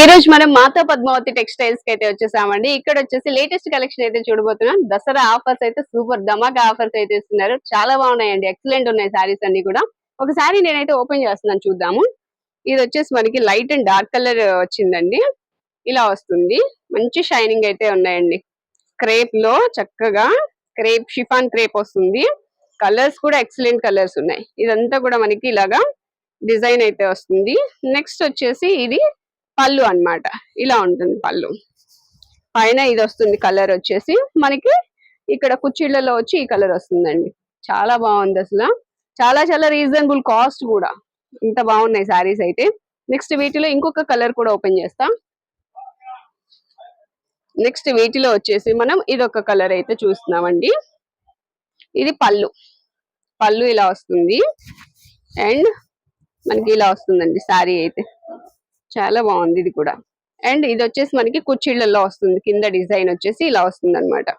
ఈ రోజు మనం మాతా పద్మావతి టెక్స్టైల్స్కి అయితే వచ్చేసామండి. ఇక్కడ వచ్చేసి లేటెస్ట్ కలెక్షన్ అయితే చూడబోతున్నాం. దసరా ఆఫర్స్ అయితే సూపర్ ధమాకా ఆఫర్స్ అయితే ఇస్తున్నారు. చాలా బాగున్నాయండి. ఎక్సలెంట్ ఉన్నాయి సారీస్ అన్ని కూడా. ఒక సారీ నేనైతే ఓపెన్ చేస్తున్నాను చూద్దాము. ఇది వచ్చేసి మనకి లైట్ అండ్ డార్క్ కలర్ వచ్చిందండి. ఇలా వస్తుంది. మంచి షైనింగ్ అయితే ఉన్నాయండి. క్రేప్లో చక్కగా క్రేప్ షిఫాన్ క్రేప్ వస్తుంది. కలర్స్ కూడా ఎక్సలెంట్ కలర్స్ ఉన్నాయి. ఇదంతా కూడా మనకి ఇలాగా డిజైన్ అయితే వస్తుంది. నెక్స్ట్ వచ్చేసి ఇది పళ్ళు అన్నమాట. ఇలా ఉంటుంది పళ్ళు. పైన ఇది వస్తుంది కలర్ వచ్చేసి మనకి ఇక్కడ కుర్చీలలో వచ్చి ఈ కలర్ వస్తుందండి. చాలా బాగుంది అసలు. చాలా చాలా రీజనబుల్ కాస్ట్ కూడా. ఇంత బాగున్నాయి సారీస్ అయితే. నెక్స్ట్ వీటిలో ఇంకొక కలర్ కూడా ఓపెన్ చేస్తా. నెక్స్ట్ వీటిలో వచ్చేసి మనం ఇదొక కలర్ అయితే చూస్తున్నామండి. ఇది పళ్ళు. పళ్ళు ఇలా వస్తుంది. అండ్ మనకి ఇలా వస్తుందండి సారీ అయితే. చాలా బాగుంది ఇది కూడా. అండ్ ఇది వచ్చేసి మనకి కుర్చీళ్ళల్లో వస్తుంది. కింద డిజైన్ వచ్చేసి ఇలా వస్తుంది అనమాట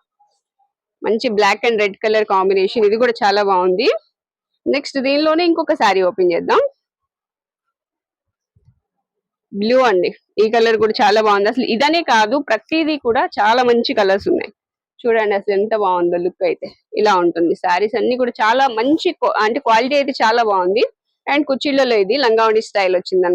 మంచి black and red colour combination ఇది కూడా చాలా బాగుంది. నెక్స్ట్ దీనిలోనే ఇంకొక శారీ ఓపెన్ చేద్దాం. బ్లూ అండి. ఈ కలర్ కూడా చాలా బాగుంది. అసలు ఇదనే కాదు ప్రతిదీ కూడా చాలా మంచి కలర్స్ ఉన్నాయి. చూడండి అసలు ఎంత బాగుందో లుక్ అయితే. ఇలా ఉంటుంది. శారీస్ అన్ని కూడా చాలా మంచి అంటే క్వాలిటీ అయితే చాలా బాగుంది. అండ్ కుర్చీలలో ఇది లంగావణి స్టైల్ వచ్చింది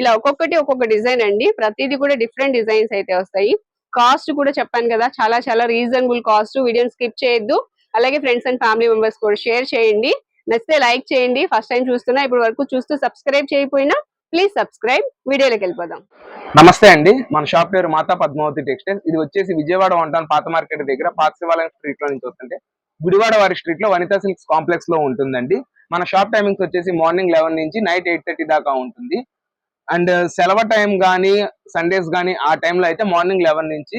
ఇలా ఒక్కొక్కటి ఒక్కొక్క డిజైన్ అండి. ప్రతిదీ కూడా డిఫరెంట్ డిజైన్స్ అయితే వస్తాయి. కాస్ట్ కూడా చెప్పాను కదా చాలా చాలా రీజనబుల్ కాస్ట్. వీడియోని స్కిప్ చేయొద్దు. అలాగే ఫ్రెండ్స్ అండ్ ఫ్యామిలీ మెంబర్స్ కూడా షేర్ చేయండి. నచ్చితే లైక్ చేయండి. ఫస్ట్ టైం చూస్తున్నా ఇప్పుడు వరకు చూస్తూ సబ్స్క్రైబ్ చేయకపోయినా ప్లీజ్ సబ్స్క్రైబ్. వీడియోలోకి వెళ్ళిపోదాం. నమస్తే అండి. మన షాప్ పేరు మాతా పద్మావతి టెక్స్టైల్. ఇది వచ్చేసి విజయవాడ వంటాన్ పాత మార్కెట్ దగ్గర పాత శివాలయం స్ట్రీట్లో నుంచి వస్తుంటే గుడివాడ వారి స్ట్రీట్లో వనితా సిల్క్స్ కాంప్లెక్స్లో ఉంటుందండి. మన షాప్ టైమింగ్స్ వచ్చేసి మార్నింగ్ లెవెన్ నుంచి నైట్ ఎయిట్ థర్టీ దాకా ఉంటుంది. అండ్ సెలవు టైం కానీ సండేస్ కానీ ఆ టైంలో అయితే మార్నింగ్ లెవెన్ నుంచి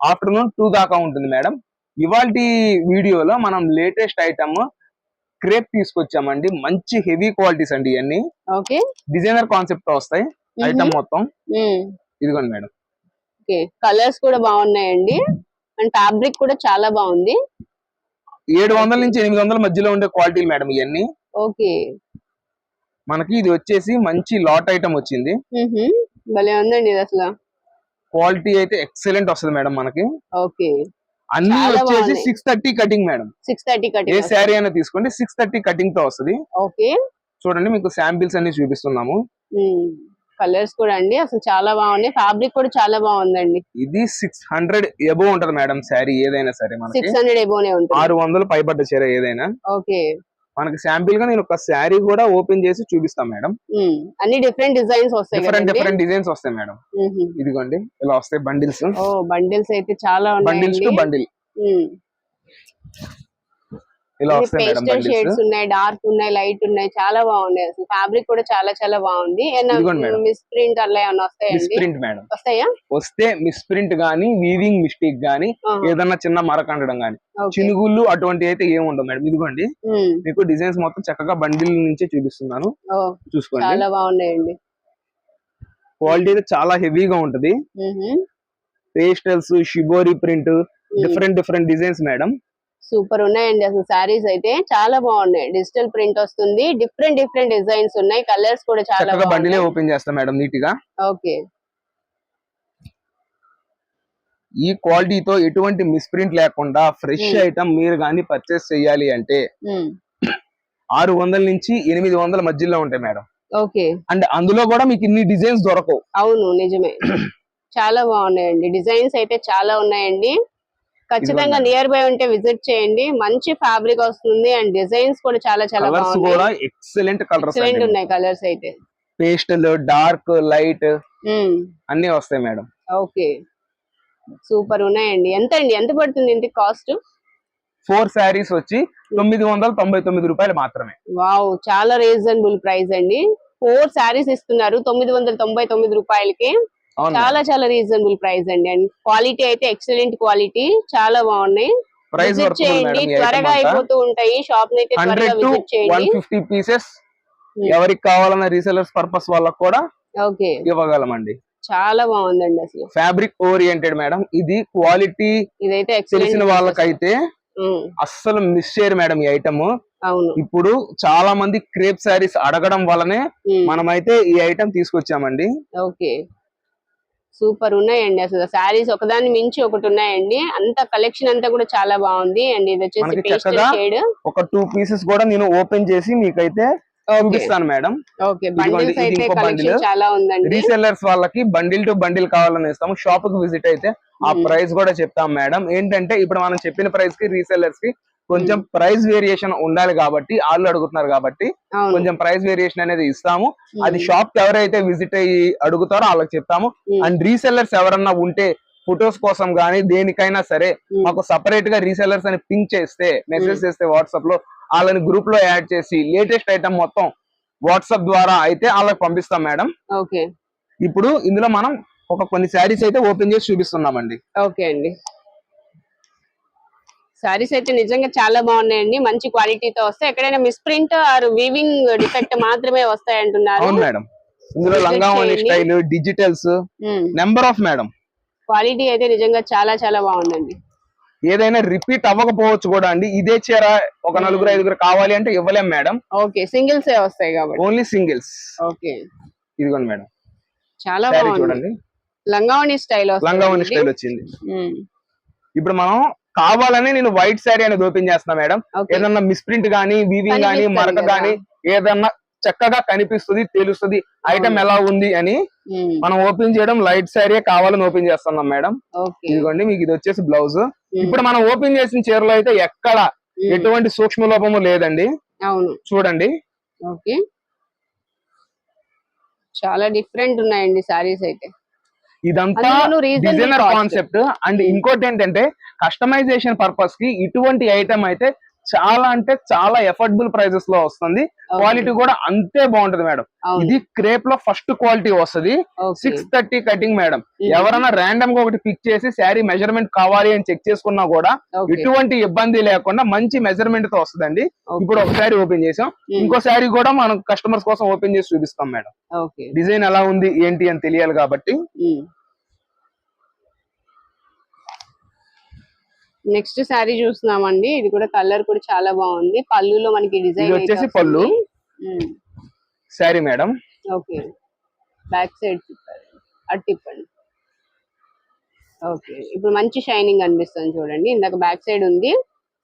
ఆఫ్టర్నూన్ టూ దాకా ఉంటుంది మేడం. ఇవాళ వీడియోలో మనం లేటెస్ట్ ఐటమ్ క్రేప్ తీసుకొచ్చామండి. మంచి హెవీ క్వాలిటీస్ అండి ఇవన్నీ ఓకే. డిజైనర్ కాన్సెప్ట్ వస్తాయి. ఐటమ్ మొత్తం. ఇదిగోండి మేడం. ఓకే. కలర్స్ కూడా బాగున్నాయండి. అండ్ ఫ్యాబ్రిక్ కూడా చాలా బాగుంది. ఏడు వందల నుంచి ఎనిమిది వందల మధ్యలో ఉండే క్వాలిటీలు మేడం ఇవన్నీ ఓకే. మనకి ఇది వచ్చేసి మంచి లాట్ ఐటమ్ వచ్చింది. భలే ఉందండి ఇది అసలు. క్వాలిటీ అయితే ఎక్సలెంట్ వస్తుంది మేడం మనకి. ఓకే. అన్ని వచ్చేసి. Six thirty cutting madam. Six thirty ఏ కటింగ్ శారీ అయినా తీసుకోండి సిక్స్ థర్టీ కటింగ్తో వస్తుంది. ఓకే. చూడండి మీకు శాంపిల్స్ అన్ని చూపిస్తున్నాము. కలర్స్ కూడా అండి అసలు చాలా బాగున్నాయి ఫ్యాబ్రిక్ కూడా చాలా బాగుందండి. ఇది సిక్స్ హండ్రెడ్ ఎబో ఉంటది మేడం శారీ ఏదైనా సరే మనకి. సిక్స్ హండ్రెడ్ ఎబోనే ఉంటుంది. ఆరు వందలు పైబడ్డ చీర ఏదైనా. ఓకే. మనకి శాంపిల్గా నేను ఒక శారీ కూడా ఓపెన్ చేసి చూపిస్తాను మేడం. అన్ని డిఫరెంట్ డిజైన్స్ వస్తాయి డిఫరెంట్? డిఫరెంట్ డిజైన్స్ వస్తాయి మేడం. ఇదిగోండి ఇలా వస్తాయి బండిల్స్ బండిల్స్ అయితే చాలా బండిల్స్ టు బండిల్ ఇలా వస్తాయి పేస్టల్ షేడ్స్ ఉన్నాయి డార్క్ ఉన్నాయి లైట్ ఉన్నాయి చాలా బాగున్నాయి అసలు. ఫ్యాబ్రిక్ కూడా చాలా చాలా బాగుంది. మిస్ ప్రింట్ అలా ఏమైనా వస్తాయండి? Misprint madam. వస్తాయా? వస్తే మిస్ప్రింట్ గానీ వీవింగ్ మిస్టేక్ గానీ. ఏదన్నా చిన్న మరకండడం గానీ. ఓకే. చినుగుళ్ళు అటువంటి అయితే ఏమి ఉండవు మేడం. ఇదిగోండి. మీకు డిజైన్స్ మొత్తం చక్కగా బండిల్ నుంచే చూపిస్తున్నాను. చూసుకోండి. చాలా బాగున్నాయండి. క్వాలిటీ అయితే చాలా హెవీగా ఉంటది. Pastels shibori print different different designs madam. Super ఉన్నాయండి అసలు సారీస్ అయితే. చాలా బాగున్నాయి. డిజిటల్ ప్రింట్ వస్తుంది. డిఫరెంట్ డిఫరెంట్ డిజైన్స్ ఉన్నాయి. కలర్స్ కూడా చాలా బండిలే ఓపెన్ చేస్తాం మేడం నీట్గా ఓకే. ఈ క్వాలిటీతో ఎటువంటి మిస్ప్రింట్ లేకుండా ఫ్రెష్. ఐటమ్ మీరు గానీ పర్చేస్ చేయాలి అంటే. ఆరు వందల నుంచి ఎనిమిది వందల మధ్యలో ఉంటాయి మేడం. ఓకే. అండ్ అందులో కూడా మీకు ఇన్ని డిజైన్స్ దొరకవు. అవును నిజమే. చాలా బాగున్నాయండి. డిజైన్స్ అయితే చాలా ఉన్నాయండి. ఖచ్చితంగా. నియర్ బై ఉంటే విజిట్ చేయండి. మంచి ఫ్యాబ్రిక్ వస్తుంది అండ్ డిజైన్స్ కూడా చాలా చాలా కూడా ఎక్సలెంట్ కలర్స్ ఎక్సలెంట్ ఉన్నాయి కలర్స్ అయితే. Pastel dark light. అన్ని వస్తాయి మేడం. ఓకే సూపర్ ఉన్నాయండి. ఎంత అండి? ఎంత పడుతుంది ఇంటికి కాస్ట్ ఫోర్ శారీస్ వచ్చి తొమ్మిది వందల తొంభై తొమ్మిది రూపాయలు మాత్రమే. వావ్ చాలా రీజనబుల్ ప్రైస్ అండి. ఫోర్ శారీస్ ఇస్తున్నారు తొమ్మిది వందల తొంభై తొమ్మిది రూపాయలకి. చాలా చాలా రీజనబుల్ ప్రైస్ అండి. అండ్ క్వాలిటీ అయితే ఎక్సలెంట్ క్వాలిటీ చాలా బాగున్నాయి. ప్రైస్ చేయండి. త్వరగా అయిపోతూ ఉంటాయి. షాప్ అయితే త్వరగా విజిట్ చేయండి. Pieces Hmm. ఎవరికి కావాలన్న రీసెలర్స్ పర్పస్ వాళ్ళకి కూడా ఓకే. ఇవ్వగలమండి. చాలా బాగుందండి అసలు. Fabric oriented madam. ఇది క్వాలిటీ ఇదైతే తెలిసిన వాళ్ళకైతే అస్సలు మిస్ చేయరు మేడం ఈ ఐటమ్ అవును. ఇప్పుడు చాలా మంది క్రేప్ శారీస్ అడగడం వల్లనే ఉమ్, మనమైతే ఈ ఐటమ్ తీసుకొచ్చామండి. ఓకే. సూపర్ ఉన్నాయండి అసలు. శారీస్ ఒకదాని మించి ఒకటి ఉన్నాయండి. అంత కలెక్షన్ అంతా కూడా చాలా బాగుంది. అండ్ ఇది వచ్చేసి పేస్టల్ షేడ్ ఒక టూ పీసెస్ కూడా నేను ఓపెన్ చేసి మీకైతే చూపిస్తాను మేడం. ఓకే బండిల్స్ అయితే కలెక్షన్. చాలా ఉందండి. రీసెల్లర్స్ వాళ్ళకి బండిల్ టు బండిల్ కావాలని ఇస్తాము. షాప్కి విజిట్ అయితే ఆ Hmm. ప్రైస్ కూడా చెప్తాం మేడం. ఏంటంటే ఇప్పుడు మనం చెప్పిన ప్రైస్కి రీసెల్లర్స్కి కొంచెం ప్రైస్ వేరియేషన్ ఉండాలి కాబట్టి వాళ్ళు అడుగుతున్నారు కాబట్టి కొంచెం ప్రైస్ వేరియేషన్ అనేది ఇస్తాము. అది షాప్కి ఎవరైతే విజిట్ అయ్యి అడుగుతారో వాళ్ళకి చెప్తాము. అండ్ రీసెల్లర్స్ ఎవరన్నా ఉంటే ఫొటోస్ కోసం గానీ దేనికైనా సరే మాకు సపరేట్గా రీసెల్లర్స్ అని పింక్ చేస్తే మెసేజ్. చేస్తే వాట్సాప్లో వాళ్ళని గ్రూప్లో యాడ్ చేసి లేటెస్ట్ ఐటమ్ మొత్తం వాట్సాప్ ద్వారా అయితే వాళ్ళకి పంపిస్తాం మేడం. ఓకే. ఇప్పుడు ఇందులో మనం ఒక కొన్ని శారీస్ అయితే ఓపెన్ చేసి చూపిస్తున్నామండి. ఓకే అండి. సారీస్ అయితే నిజంగా చాలా బాగున్నాయండి. మంచి క్వాలిటీతో వస్తాయి. ఎక్కడైనా మిస్ప్రింట్ ఆర్ వీవింగ్ డిఫెక్ట్ మాత్రమే వస్తాయి అంటున్నారు అవును మేడం. ఇందులో చేయండి. Style digitals number of madam. Quality అయితే నిజంగా చాలా చాలా బాగుందండి. ఏదైనా రిపీట్ అవ్వకపోవచ్చు కూడా అండి. ఇదే చీర ఒక. నలుగురు ఐదుగురు కావాలి అంటే ఇవ్వలేం మేడం. ఓకే. సింగిల్స్ ఏ వస్తాయి కాబట్టి. Only singles. ఓకే. ఇదిగోండి మేడం. చాలా బాగుంది. చూడండి. లంగావణి స్టైల్ లంగావోని స్టైల్ వచ్చింది. ఇప్పుడు మనం కావాలని నేను వైట్ శారీ అనేది ఓపెన్ చేస్తున్నా మేడం. ఏదన్నా మిస్ప్రింట్ గానీ వీవింగ్ గానీ మరక. గానీ ఏదన్నా చక్కగా కనిపిస్తుంది తెలుస్తుంది ఐటమ్ ఎలా ఉంది అని మనం ఓపెన్ చేయడం లైట్ శారీ కావాలని ఓపెన్ చేస్తున్నాం మేడం. ఓకే. ఇదిగోండి మీకు ఇది వచ్చేసి బ్లౌజ్ ఇప్పుడు మనం ఓపెన్ చేసిన చీరలో అయితే ఎక్కడ ఎటువంటి సూక్ష్మ లోపము లేదండి. చూడండి. ఓకే. చాలా డిఫరెంట్ ఉన్నాయండి సారీస్ అయితే. ఇదంతా డిజైనర్. కాన్సెప్ట్ అండ్ ఇంకోటి ఏంటంటే కస్టమైజేషన్ పర్పస్కి ఇటువంటి ఐటమ్ అయితే చాలా అంటే చాలా ఎఫర్డబుల్ ప్రైజెస్లో వస్తుంది. క్వాలిటీ కూడా అంతే బాగుంటది మేడం. ఇది క్రేప్లో ఫస్ట్ క్వాలిటీ వస్తది. Six thirty cutting madam. Mhm. ఎవరైనా ర్యాండమ్గా ఒకటి పిక్ చేసి శారీ మెజర్మెంట్ కావాలి అని చెక్ చేసుకున్నా కూడా ఎటువంటి ఇబ్బంది లేకుండా మంచి మెజర్మెంట్తో వస్తుందండి. ఇప్పుడు ఒక శారీ ఓపెన్ చేసాం. ఉమ్, ఇంకో శారీ కూడా మనం కస్టమర్స్ కోసం ఓపెన్ చేసి చూపిస్తాం మేడం. డిజైన్ ఎలా ఉంది ఏంటి అని తెలియాలి కాబట్టి. నెక్స్ట్ శారీ చూస్తున్నామండి. ఇది కూడా కలర్ కూడా చాలా బాగుంది. పళ్ళులో మనకి డిజైన్ వచ్చేసి పళ్ళు. Sari madam. Okay. Back side అటు తిప్పండి ఓకే. ఇప్పుడు మంచి షైనింగ్ అనిపిస్తుంది చూడండి. ఇందాక బ్యాక్ సైడ్ ఉంది.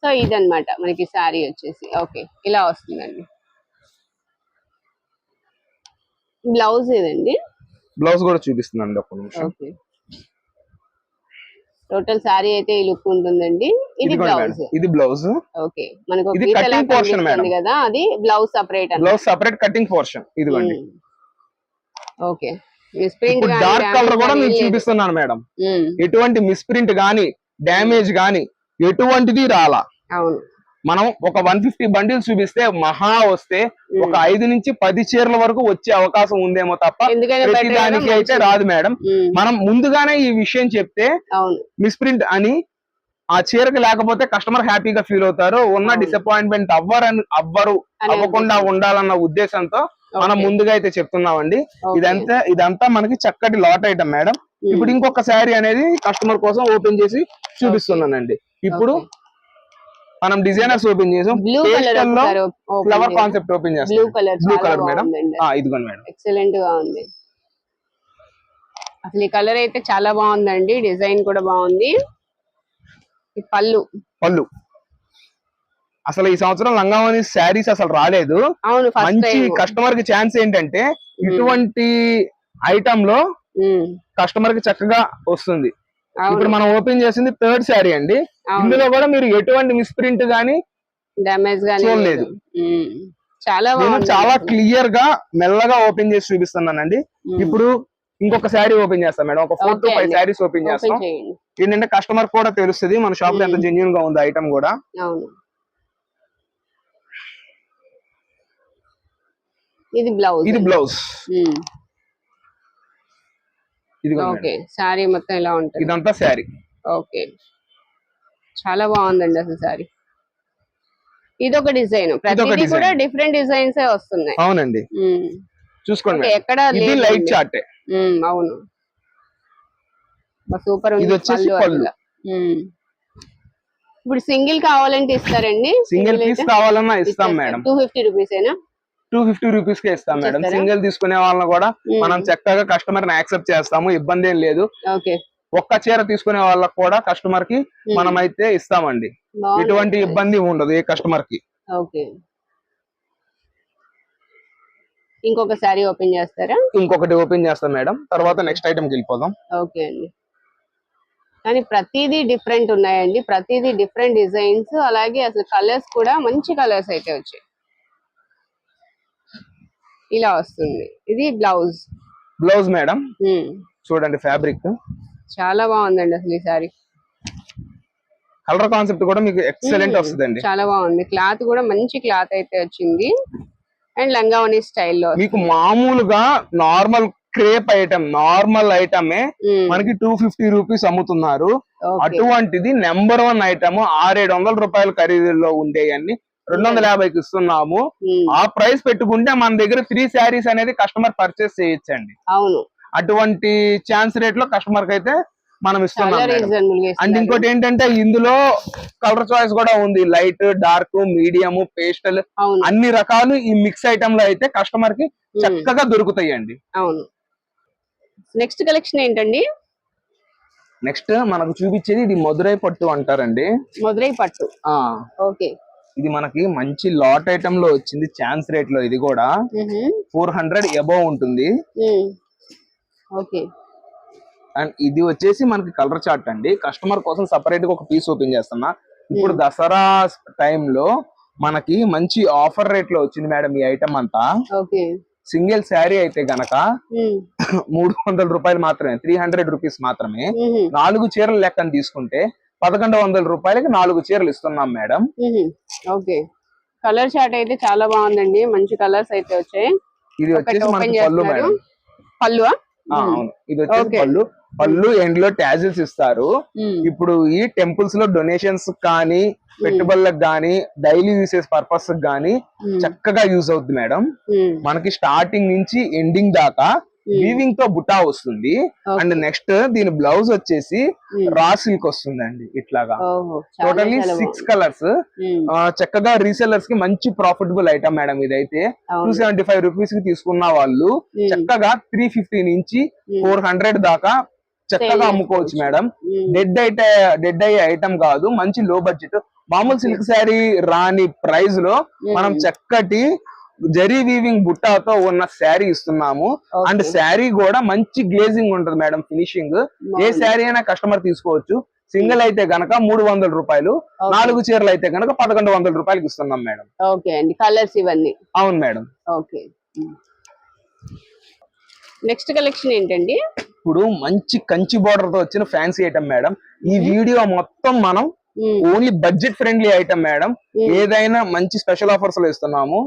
సో ఇదన్నమాట మనకి శారీ వచ్చేసి. ఓకే. ఇలా వస్తుందండి. బ్లౌజ్ ఇదండి బ్లౌజ్ కూడా చూపిస్తున్నాను ఒక్క నిమిషం. ఓకే. టోటల్ శారీ అయితే ఈ లుక్ ఉంటుందండి. ఇది బ్లౌజ్. ఇది బ్లౌజ్. ఓకే. మనకు ఇది portion కనిపిస్తుంది మేడం. కదా అది blouse separate blouse separate cutting portion ఇదిగోండి. ఓకే. మిస్ప్రింట్ డార్క్ కలర్ కూడా నేను చూపిస్తున్నాను మేడం. ఎటువంటి మిస్ప్రింట్ గానీ డ్యామేజ్ గానీ ఎటువంటిది రాలా. అవును. మనం ఒక వన్ ఫిఫ్టీ బండిల్స్ చూపిస్తే మహా వస్తే ఒక ఐదు నుంచి పది చీరల వరకు వచ్చే అవకాశం ఉందేమో తప్ప దానికి అయితే. రాదు మేడం మనం ముందుగానే ఈ విషయం చెప్తే మిస్ప్రింట్ అని ఆ చీరకి లేకపోతే కస్టమర్ హ్యాపీగా ఫీల్ అవుతారు ఉన్న. డిసప్పాయింట్మెంట్ అవ్వరని అవ్వరు అవ్వకుండా. ఉండాలన్న ఉద్దేశంతో మనం. ముందుగా అయితే చెప్తున్నామండి. ఇదంతా ఇదంతా మనకి చక్కటి లాట్ ఐటమ్ మేడం ఇప్పుడు ఇంకొక శారీ అనేది కస్టమర్ కోసం ఓపెన్ చేసి చూపిస్తున్నానండి ఇప్పుడు. మనం డిజైనర్స్ ఓపెన్ చేసాం. Blue colour flower concept open blue చేస్తాం. కలర్ బ్లూ కలర్ మేడం ఇదిగోండి మేడం ఎక్సలెంట్గా ఉంది. అసలు ఈ కలర్ అయితే చాలా బాగుందండి. డిజైన్ కూడా బాగుంది. ఈ పళ్ళు. పళ్ళు. అసలు ఈ సంవత్సరం లంగావని శారీస్ అసలు రాలేదు. అవును ఫస్ట్ మంచి కస్టమర్కి ఛాన్స్ ఏంటంటే ఇటువంటి ఐటమ్లో కస్టమర్కి చక్కగా వస్తుంది. ఇప్పుడు మనం ఓపెన్ చేసింది థర్డ్ శారీ అండి. ఇందులో కూడా మీరు ఎటువంటి మిస్ప్రింట్ గానీ చూడలేదు. లేదు. ఉమ్, చాలా చాలా క్లియర్గా మెల్లగా ఓపెన్ చేసి చూపిస్తున్నానండి. ఇప్పుడు ఇంకొక శారీ ఓపెన్ చేస్తాం మేడం. ఒక four to five. Saris open చేస్తాం. ఏంటంటే కస్టమర్ కూడా తెలుస్తుంది. మన షాప్లో ఎంత. జెన్యున్గా ఉంది ఐటమ్ కూడా. ఇది బ్లౌజ్ ఇది బ్లౌజ్ ఇది ఓకే సారీ మొత్తం ఇలా ఉంటుంది? ఇదంతా శారీ. ఓకే. చాలా బాగుందండి అసలు సారీ ఇది ఒక డిజైన్ ప్రతిదీ. కూడా డిఫరెంట్ డిజైన్స్ వస్తున్నాయి. అవునండి. చూసుకోండి. ఎక్కడ ఇది లైట్ చార్టే. అవును. సూపర్ ఉంది. ఇది వచ్చేసి పళ్ళు. ఇప్పుడు సింగిల్ కావాలంటే ఇస్తారండి? సింగిల్ పీస్ కావాలన్నా ఇస్తాం మేడం. టూ ఫిఫ్టీ రూపీస్ ఏనా టూ ఫిఫ్టీ రూపీస్ కే ఇస్తాం మేడం? సింగిల్ తీసుకునే వాళ్ళని కూడా. మనం చక్కగా కస్టమర్ని యాక్సెప్ట్ చేస్తాము ఇబ్బంది ఏం లేదు. ఓకే. ఒక్క చీర తీసుకునే వాళ్ళకి కూడా కస్టమర్కి. మనం అయితే ఇస్తామండి. ఎటువంటి ఇబ్బంది ఉండదు ఏ కస్టమర్కి. ఓకే. ఇంకొక శారీ ఓపెన్ చేస్తారా? ఇంకొకటి ఓపెన్ చేస్తాం మేడం. తర్వాత నెక్స్ట్ ఐటమ్కి వెళ్ళిపోదాం. ఓకే అండి. కానీ ప్రతిదీ డిఫరెంట్ ఉన్నాయండి. ప్రతిదీ డిఫరెంట్ డిజైన్స్ అలాగే అసలు కలర్స్ కూడా మంచి కలర్స్ అయితే వచ్చాయి. ఇలా వస్తుంది. ఇది బ్లౌజ్. Blouse madam? చూడండి ఫ్యాబ్రిక్. చాలా బాగుందండి అసలు ఈ సారీ కలర్ కాన్సెప్ట్ కూడా మీకు ఎక్సలెంట్. వస్తుందండి. చాలా బాగుంది. క్లాత్ కూడా మంచి క్లాత్ అయితే వచ్చింది. అండ్ లంగావని స్టైల్లో మీకు మామూలుగా నార్మల్ క్రేప్ ఐటమ్ నార్మల్ ఐటమే మనకి టూ ఫిఫ్టీ రూపీస్ అమ్ముతున్నారు. అటువంటిది నెంబర్ వన్ ఐటమ్ ఆరేడు వందల రూపాయల ఖరీదులో ఉండేవన్నీ రెండు వందల యాభైకి ఇస్తున్నాము. ఆ ప్రైస్ పెట్టుకుంటే మన దగ్గర త్రీ శారీస్ అనేది కస్టమర్ పర్చేస్ చేయొచ్చండి. అవును. అటువంటి ఛాన్స్ రేట్లో కస్టమర్కి అయితే మనం ఇస్తున్నాం అండ్. ఇంకోటి ఏంటంటే ఇందులో కలర్ చాయిస్ కూడా ఉంది. లైట్ డార్క్ మీడియం పేస్టల్ అన్ని రకాలు ఈ మిక్స్ ఐటమ్లో అయితే కస్టమర్కి. చక్కగా దొరుకుతాయండి. అవును. నెక్స్ట్ కలెక్షన్ ఏంటండి? నెక్స్ట్ మనకు చూపించేది ఇది మధురై పట్టు అంటారండి. మధురై పట్టు. ఓకే. ఇది మనకి మంచి లాట్ ఐటమ్లో వచ్చింది ఛాన్స్ రేట్లో ఇది కూడా. ఫోర్ హండ్రెడ్ అబౌవ్ ఉంటుంది. ఓకే. అండ్ ఇది వచ్చేసి మనకి కలర్ చార్ట్ అండి. కస్టమర్ కోసం సపరేట్గా ఒక పీస్ ఓపెన్ చేస్తున్నా. ఇప్పుడు దసరా టైంలో మనకి మంచి ఆఫర్ రేట్లో వచ్చింది మేడం ఈ ఐటమ్ అంతా. సింగిల్ శారీ అయితే గనక మూడు వందల రూపాయలు మాత్రమే త్రీ హండ్రెడ్ రూపీస్ మాత్రమే. నాలుగు చీరలు లెక్కన తీసుకుంటే పదకొండు వందల రూపాయలకి నాలుగు చీరలు ఇస్తున్నాం మేడం. ఓకే. కలర్ చార్ట్ అయితే చాలా బాగుందండి. మంచి కలర్స్ అయితే వచ్చాయి. ఇది వచ్చేసి మనకి పళ్ళు మేడం. అవును. ఇది వచ్చేసి. పళ్ళు. పళ్ళు ఎండ్లో ట్యాజిల్స్ ఇస్తారు. ఇప్పుడు ఈ టెంపుల్స్లో డొనేషన్స్ కానీ పెట్టుబడులకు కానీ డైలీ యూసేజ్ పర్పస్ కానీ చక్కగా యూజ్ అవుతుంది మేడం. మనకి స్టార్టింగ్ నుంచి ఎండింగ్ దాకా వీవింగ్తో బుటా వస్తుంది. అండ్ నెక్స్ట్ దీని బ్లౌజ్ వచ్చేసి రా సిల్క్ వస్తుందండి ఇట్లాగా. టోటల్లీ సిక్స్ కలర్స్ చక్కగా రీసెల్లర్స్కి మంచి ప్రాఫిటబుల్ ఐటమ్ మేడం ఇదైతే. టూ సెవెంటీ ఫైవ్ రూపీస్కి తీసుకున్న వాళ్ళు చక్కగా త్రీ ఫిఫ్టీ నుంచి ఫోర్ హండ్రెడ్ దాకా చక్కగా అమ్ముకోవచ్చు. మేడం డెడ్ అయితే డెడ్ అయ్యే ఐటమ్ కాదు మంచి లో బడ్జెట్ మామూలు సిల్క్ శారీ రాని ప్రైస్లో మనం చక్కటి జరీ వీవింగ్ బుట్టాతో ఉన్న శారీ ఇస్తున్నాము. అండ్ శారీ కూడా మంచి గ్లేజింగ్ ఉంటుంది మేడం ఫినిషింగ్ ఏ శారీ అయినా కస్టమర్ తీసుకోవచ్చు. సింగిల్ అయితే గనక మూడు వందల రూపాయలు నాలుగు చీరలు అయితే గనక పదకొండు వందల రూపాయలకి ఇస్తున్నాం మేడం. ఓకే అండి కలర్స్ ఇవన్నీ. అవును మేడం. ఓకే. నెక్స్ట్ కలెక్షన్ ఏంటండి? ఇప్పుడు మంచి కంచి బోర్డర్తో వచ్చిన ఫ్యాన్సీ ఐటమ్ మేడం. ఈ వీడియో మొత్తం మనం. Only budget friendly item madam. ఏదైనా మంచి స్పెషల్ ఆఫర్స్లో ఇస్తున్నాము.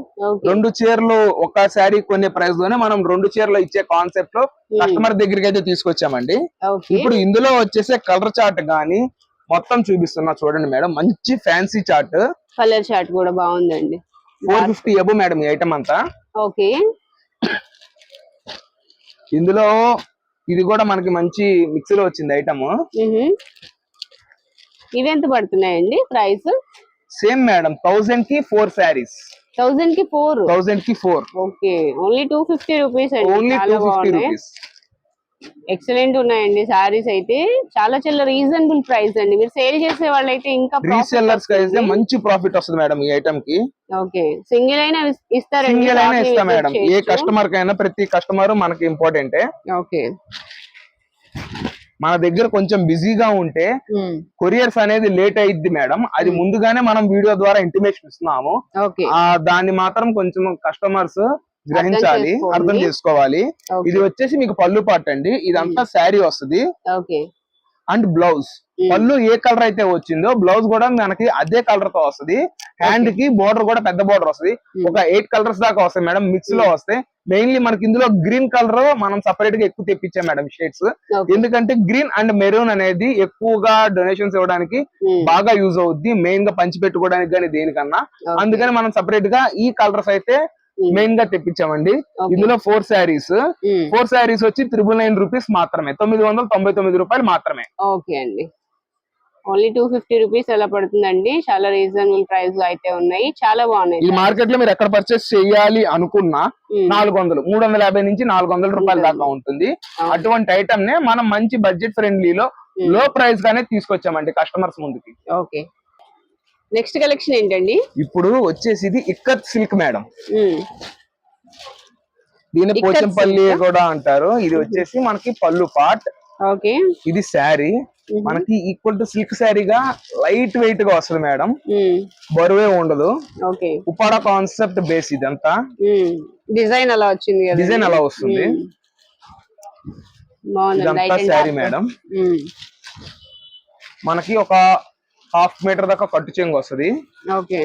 రెండు చీరలు ఒక శారీ కొనే ప్రైస్లోనే మనం రెండు చీరలు ఇచ్చే కాన్సెప్ట్లో కస్టమర్ దగ్గరికి అయితే తీసుకొచ్చామండి. ఇప్పుడు ఇందులో వచ్చేసే కలర్ చార్ట్ గానీ మొత్తం చూపిస్తున్నా చూడండి మేడం మంచి ఫ్యాన్సీ చార్ట్ కలర్ చార్ట్ కూడా బాగుందండి. ఫోర్ ఫిఫ్టీ ఎబో మేడం ఈ ఐటమ్ అంతా. ఓకే ఇందులో ఇది కూడా మనకి మంచి మిక్స్లో వచ్చింది ఐటమ్ మ్హూ. ఇవి ఎంత పడుతున్నాయండి ప్రైస్? సేమ్ మేడం థౌసండ్కి ఫోర్ శారీస్ థౌసండ్కి four థౌసండ్కి four okay. Only two fifty rupees అండి. Only two fifty rupees excellent ఉన్నాయండి సారీస్ అయితే. చాలా చాలా రీజనబుల్ ప్రైస్ అండి. మీరు సేల్ చేసే వాళ్ళైతే ఇంకా రీసెల్లర్స్ అయితే మంచి ప్రాఫిట్ వస్తుంది మేడం ఈ ఐటమ్కి. ఓకే. సింగిల్ అయినా ఇస్- ఇస్తారండి. సింగిల్ అయినా ఇస్తాం మేడం ఏ. కస్టమర్ కైనా ప్రతి కస్టమర్ మనకి ఇంపార్టెంటే ఓకే. మన దగ్గర కొంచెం బిజీగా ఉంటే కొరియర్స్ అనేది లేట్ అయ్యిద్ది మేడం. అది ముందుగానే మనం వీడియో ద్వారా ఇంటిమేషన్ ఇస్తున్నాము. దాన్ని మాత్రం కొంచెం కస్టమర్స్ గ్రహించాలి. అర్థం చేసుకోవాలి. ఇది వచ్చేసి మీకు పళ్ళు పాట అండి ఇదంతా శారీ వస్తుంది. And blouse. పళ్ళు ఏ కలర్ అయితే వచ్చిందో బ్లౌజ్ కూడా మనకి అదే కలర్తో వస్తుంది. హ్యాండ్కి బోర్డర్ కూడా పెద్ద బోర్డర్ వస్తుంది. ఒక ఎయిట్ కలర్స్ దాకా వస్తాయి మేడం మిక్స్లో వస్తాయి. మెయిన్లీ మనకి ఇందులో గ్రీన్ కలర్ మనం సపరేట్గా ఎక్కువ తెప్పించాం మేడం షేడ్స్. ఎందుకంటే గ్రీన్ అండ్ మెరూన్ అనేది ఎక్కువగా డొనేషన్స్ ఇవ్వడానికి బాగా యూజ్ అవుద్ది మెయిన్గా పంచి పెట్టుకోవడానికి కానీ దేనికన్నా. అందుకని మనం సపరేట్గా ఈ కలర్స్ అయితే మెయిన్గా తెప్పించామండి. ఇందులో ఫోర్ శారీస్ ఫోర్ శారీస్ వచ్చి త్రిబుల్ నైన్ రూపీస్ మాత్రమే. తొమ్మిది వందల తొంభై తొమ్మిది రూపాయలు మాత్రమే. ఓకే అండి. ఓన్లీ టూ ఫిఫ్టీ రూపీస్ అలా పడుతుందండి? చాలా రీజనబుల్ ప్రైస్లో అయితే ఉన్నాయి. చాలా బాగున్నాయి ఈ మార్కెట్లో మీరు ఎక్కడ పర్చేస్ చేయాలి అనుకున్నా ఉమ్, నాలుగు వందలు మూడు వందల యాభై నుంచి నాలుగు వందల రూపాయల దాకా ఉంటుంది. అటువంటి ఐటమ్ నే మనం మంచి బడ్జెట్ ఫ్రెండ్లీలో లో ప్రైస్ గానే తీసుకొచ్చామండి కస్టమర్స్ ముందుకి. ఓకే నెక్స్ట్ కలెక్షన్ ఏంటండి? ఇప్పుడు వచ్చేసి ఇది ఇక్కత్ సిల్క్ మేడం. దీని పోచంపల్లి? కూడా అంటారు. ఇది వచ్చేసి మనకి పళ్ళు పాట్ ఓకే. ఇది శారీ. మనకి ఈక్వల్ టు సిల్క్ శారీగా లైట్ వెయిట్గా వస్తుంది మేడం. బరువే ఉండదు. ఓకే. ఉపాడ కాన్సెప్ట్ బేస్ ఇదంతా. డిజైన్ అలా వచ్చింది డిజైన్ అలా వస్తుంది. ఇదంతా శారీ. మేడం. మనకి ఒక హాఫ్ మీటర్ దాకా కట్టు చెంగు వస్తుంది. ఓకే.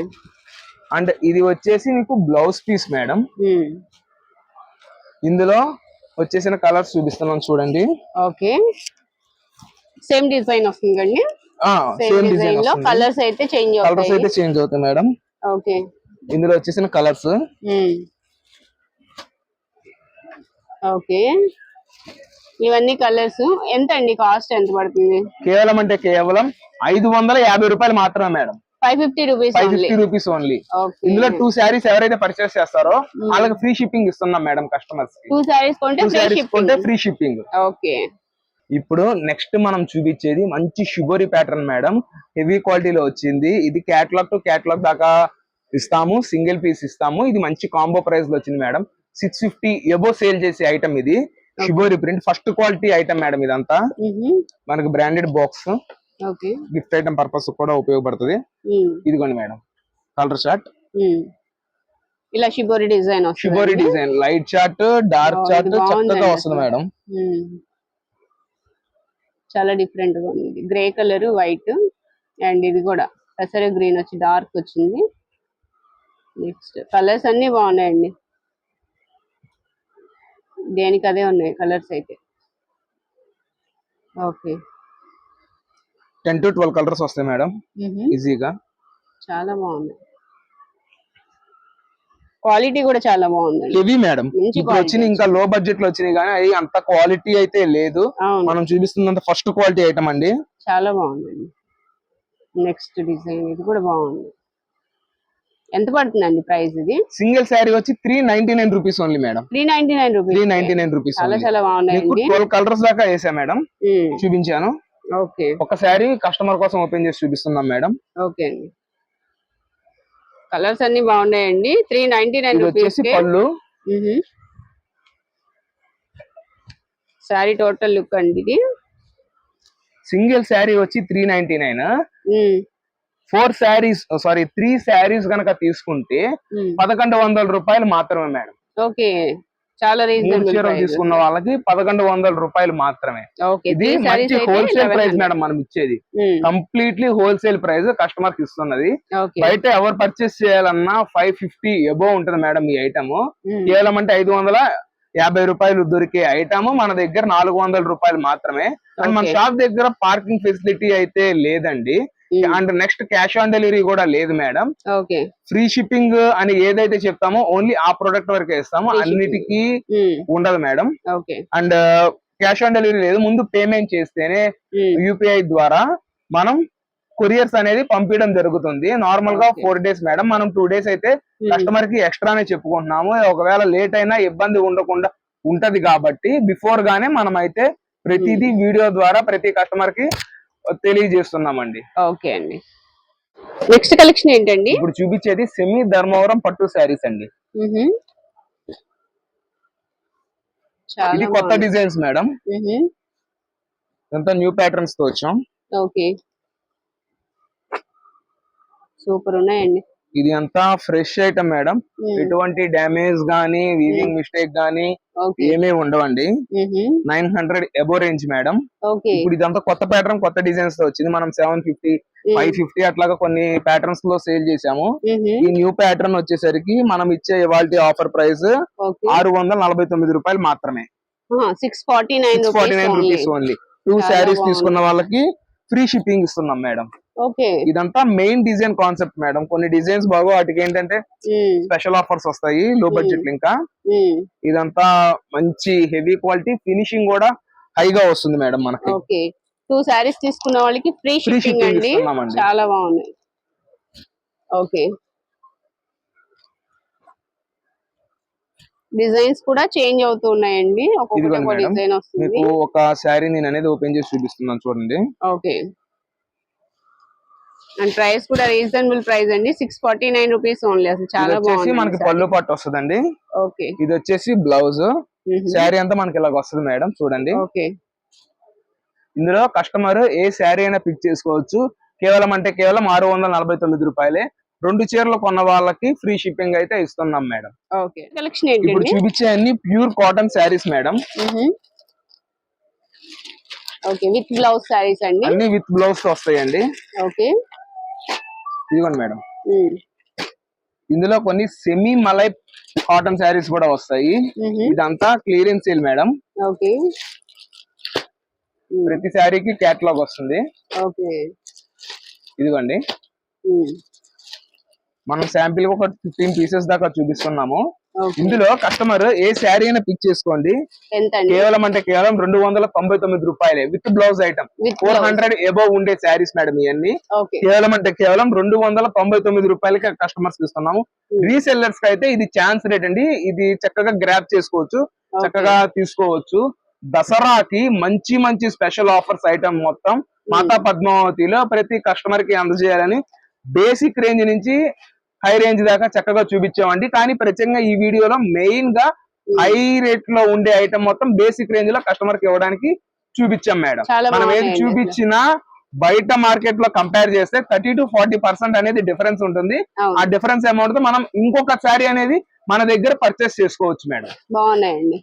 అండ్ ఇది వచ్చేసి మీకు బ్లౌజ్ పీస్ మేడం. ఇందులో వచ్చేసిన కలర్స్ చూపిస్తున్నాను చూడండి. ఓకే. సేమ్ డిజైన్ వస్తుంది కండి సేమ్ డిజైన్లో కలర్స్ అయితే చేంజ్ కలర్స్ అయితే చేంజ్ అవుతాయి మేడం. ఓకే. ఇందులో వచ్చేసిన కలర్స్. ఓకే. ఇవన్నీ కలర్స్ ఎంత అండి కాస్ట్ ఎంత పడుతుంది? కేవలం అంటే కేవలం ఐదు వందల యాభై రూపాయలు మాత్రమే madam. Five fifty rupees five fifty rupees only ఇందులో టూ శారీస్ ఎవరైతే పర్చేస్ చేస్తారో వాళ్ళకి ఫ్రీ షిప్పింగ్ ఇస్తున్నాం మేడం కస్టమర్స్ టూ శారీస్ కొంటే ఫ్రీ షిప్పింగ్ ఓకే ఇప్పుడు నెక్స్ట్ మనం చూపించేది మంచి షుగరీ ప్యాటర్న్ మేడం. హెవీ క్వాలిటీలో వచ్చింది. ఇది క్యాటలాగ్ టు క్యాటలాగ్ దాకా ఇస్తాము. సింగిల్ పీస్ ఇస్తాము. ఇది మంచి కాంబో ప్రైస్లో వచ్చింది madam. Six fifty above sale చేసే ఐటమ్ ఇది. Sugary print first quality item madam ఇదంతా. మనకి branded box okay gift item purpose కూడా ఉపయోగపడుతుంది. ఇదిగోండి మేడం కలర్ షార్ట్ ఇలా షిబోరి డిజైన్ వస్తుంది. Design light chart dark chart చక్కగా వస్తుంది. మేడం చాలా డిఫరెంట్గా ఉంది. గ్రే కలర్ వైట్ అండ్ ఇది కూడా. పెసర గ్రీన్ వచ్చి డార్క్ వచ్చింది. నెక్స్ట్ కలర్స్ అన్ని బాగున్నాయండి. దేనికి అదే ఉన్నాయి కలర్స్ అయితే. Okay. Ten to twelve colours వస్తాయి మేడం. ఈజీగా. చాలా బాగుంది. క్వాలిటీ కూడా చాలా బాగుందండి. Heavy madam. వచ్చిన ఇంకా లో బడ్జెట్లో వచ్చినాయి కానీ అవి అంత క్వాలిటీ అయితే లేదు. మనం చూపిస్తున్నంత ఫస్ట్ క్వాలిటీ ఐటమ్ అండి. చాలా బాగుందండి. నెక్స్ట్ డిజైన్ ఇది కూడా బాగుంది. ఎంత పడుతుందండి ప్రైస్ ఇది? సింగిల్ శారీ వచ్చి three ninety nine rupees only madam. Three ninety nine three rupees ninety nine rupees చాలా చాలా మీకు బాగున్నాయండి ట్వెల్వ్ కలర్స్ దాకా వేసా మేడం. చూపించాను. ఓకే. ఒక శారీ కస్టమర్ కోసం ఓపెన్ చేసి చూపిస్తున్నాం మేడం. ఓకే అండి. కలర్స్ అన్ని బాగున్నాయండి. త్రీ నైన్టీ నైన్ వచ్చేసి పళ్ళు. సారీ టోటల్ లుక్ అండి ఇది. సింగిల్ శారీ వచ్చి three ninety nine four saris sorry three saris గనక తీసుకుంటే. పదకొండు వందల రూపాయలు మాత్రమే మేడం. ఓకే. చాలా రీజనబుల్ చీరలు తీసుకున్న వాళ్ళకి పదకొండు వందల రూపాయలు మాత్రమే. ఇది మంచి హోల్సేల్ ప్రైస్ 1100. మేడం మనం ఇచ్చేది. కంప్లీట్లీ హోల్సేల్ ప్రైస్ కస్టమర్కి ఇస్తున్నది బయట ఎవరు పర్చేస్ చేయాలన్నా ఫైవ్ ఫిఫ్టీ ఎబో ఉంటది మేడం ఈ ఐటమ్. కేవలం అంటే ఐదు వందల యాభై రూపాయలు దొరికే ఐటమ్ మన దగ్గర నాలుగు వందల రూపాయలు మాత్రమే. అండ్ మన. షాప్ దగ్గర పార్కింగ్ ఫెసిలిటీ అయితే లేదండి. And next cash on delivery కూడా లేదు మేడం ఓకే. ఫ్రీ షిప్పింగ్ అని ఏదైతే చెప్తామో ఓన్లీ ఆ ప్రొడక్ట్ వరకే ఇస్తాము. అన్నిటికీ ఉండదు madam okay. And cash on delivery లేదు. ముందు పేమెంట్ చేస్తేనే యూపీఐ ద్వారా మనం కొరియర్స్ అనేది పంపించడం జరుగుతుంది. నార్మల్గా. ఫోర్ డేస్ మేడం మనం టూ డేస్ అయితే కస్టమర్కి ఎక్స్ట్రానే చెప్పుకుంటున్నాము. ఒకవేళ లేట్ అయినా ఇబ్బంది ఉండకుండా ఉంటది కాబట్టి బిఫోర్ గానే మనం అయితే ప్రతిదీ వీడియో ద్వారా ప్రతి కస్టమర్కి తెలియజేస్తున్నామండి. ఓకే అండి. నెక్స్ట్ కలెక్షన్ ఏంటండి? ఇప్పుడు చూపించేది సెమీ ధర్మవరం పట్టు శారీస్ అండి. ఇది కొత్త. Designs madam. ఇదంతా న్యూ ప్యాటర్న్స్తో వచ్చాం. ఓకే. సూపర్ ఉన్నాయండి. ఇది అంతా ఫ్రెష్ ఐటమ్ మేడం ఎటువంటి డ్యామేజ్ గానీ వీవింగ్ మిస్టేక్ గానీ ఓకే ఏమీ ఉండవండి. Nine hundred above range madam ఇప్పుడు ఇదంతా కొత్త ప్యాటర్న్ కొత్త డిజైన్స్తో వచ్చింది. మనం సెవెన్ ఫిఫ్టీ ఫైవ్ ఫిఫ్టీ అట్లాగా కొన్ని ప్యాటర్న్స్లో సేల్ చేసాము మ్హూ. ఈ న్యూ ప్యాటర్న్ వచ్చేసరికి మనం ఇచ్చే ఇవాళ ఆఫర్ ప్రైస్ ఆరు వందల నలభై తొమ్మిది రూపాయలు మాత్రమే. Six forty nine six forty nine rupees only two saris. తీసుకున్న వాళ్ళకి ఫ్రీ షిప్పింగ్ ఇస్తున్నాం మేడం ఇదంతా మెయిన్ డిజైన్ కాన్సెప్ట్ మేడం కొన్ని డిజైన్స్ బాగా వాటికి ఏంటంటే స్పెషల్ ఆఫర్స్ వస్తాయి లో బడ్జెట్ ఇంకా. ఇదంతా మంచి హెవీ క్వాలిటీ ఫినిషింగ్ కూడా హైగా వస్తుంది మేడం మనకి. ఓకే. టూ శారీస్ తీసుకున్న వాళ్ళకి ఫ్రీ షిప్పింగ్ అండి. చాలా బాగున్నాయి. ఓకే. డిజైన్స్ కూడా చేంజ్ అవుతూ ఉన్నాయండి. ఒక్కొక్కటి ఇదిగోండి ఒక్కో మేడం. డిజైన్ వస్తుంది. మీకు ఒక శారీ నేను అనేది ఓపెన్ చేసి చూపిస్తున్నాను చూడండి. ఓకే. అండ్ ప్రైస్ కూడా రీజనబుల్ ప్రైస్ అండి. Six forty nine rupees only అసలు చాలా వచ్చేసి మనకి బాగుంది పళ్ళు పట్టు వస్తుందండి. ఓకే. ఇది వచ్చేసి బ్లౌజ్ శారీ అంతా మనకి ఇలాగ వస్తుంది మేడం చూడండి. ఓకే. ఇందులో కస్టమర్ ఏ శారీ అయినా పిక్ చేసుకోవచ్చు. కేవలం అంటే కేవలం ఆరు వందల నలభై తొమ్మిది రూపాయలే. రెండు చీరలు కొన్న వాళ్ళకి ఫ్రీ షిప్పింగ్ అయితే ఇస్తున్నాం మేడం. ఓకే. కలెక్షన్ ఇప్పుడు చూపించే అన్ని pure cotton saris madam. Okay. With blouse saris అండి? అన్ని విత్ బ్లౌజ్ వస్తాయండి. ఓకే. ఇదిగోండి మేడం. ఇందులో కొన్ని సెమీ మలై కాటన్ శారీస్ కూడా వస్తాయి. ఇదంతా క్లియరెన్స్ సేల్ మేడం. ఓకే. ప్రతి శారీకి క్యాటలాగ్ వస్తుంది. ఓకే. ఇదిగోండి. మనం శాంపిల్ ఒక ఫిఫ్టీన్ పీసెస్ దాకా చూపిస్తున్నాము. ఇందులో కస్టమర్ ఏ శారీ అయినా పిక్ చేసుకోండి. కేవలం అంటే కేవలం రెండు వందల తొంభై తొమ్మిది రూపాయలే. With blouse item four hundred above ఉండే శారీస్ మేడం ఇవన్నీ కేవలం అంటే కేవలం రెండు వందల తొంభై తొమ్మిది రూపాయలకి కస్టమర్స్ ఇస్తున్నాము Hmm. రీసెల్లర్స్కి అయితే ఇది ఛాన్స్ రేట్ అండి. ఇది చక్కగా గ్రాప్ చేసుకోవచ్చు. చక్కగా తీసుకోవచ్చు. దసరాకి మంచి మంచి స్పెషల్ ఆఫర్స్ ఐటమ్ మొత్తం మాతా పద్మావతిలో ప్రతి కస్టమర్కి అందజేయాలని బేసిక్ రేంజ్ నుంచి హై రేంజ్ దాకా చక్కగా చూపించామండి. కానీ ప్రత్యేకంగా ఈ వీడియోలో మెయిన్గా హై రేట్లో ఉండే ఐటమ్ మొత్తం బేసిక్ రేంజ్లో కస్టమర్కి ఇవ్వడానికి చూపించాం మేడం. మనం ఏది చూపించినా బయట మార్కెట్లో కంపేర్ చేస్తే థర్టీ టు ఫార్టీ పర్సెంట్ అనేది డిఫరెన్స్ ఉంటుంది. ఆ డిఫరెన్స్ అమౌంట్తో మనం ఇంకొక శారీ అనేది మన దగ్గర పర్చేస్ చేసుకోవచ్చు మేడం. బాగున్నాయండి.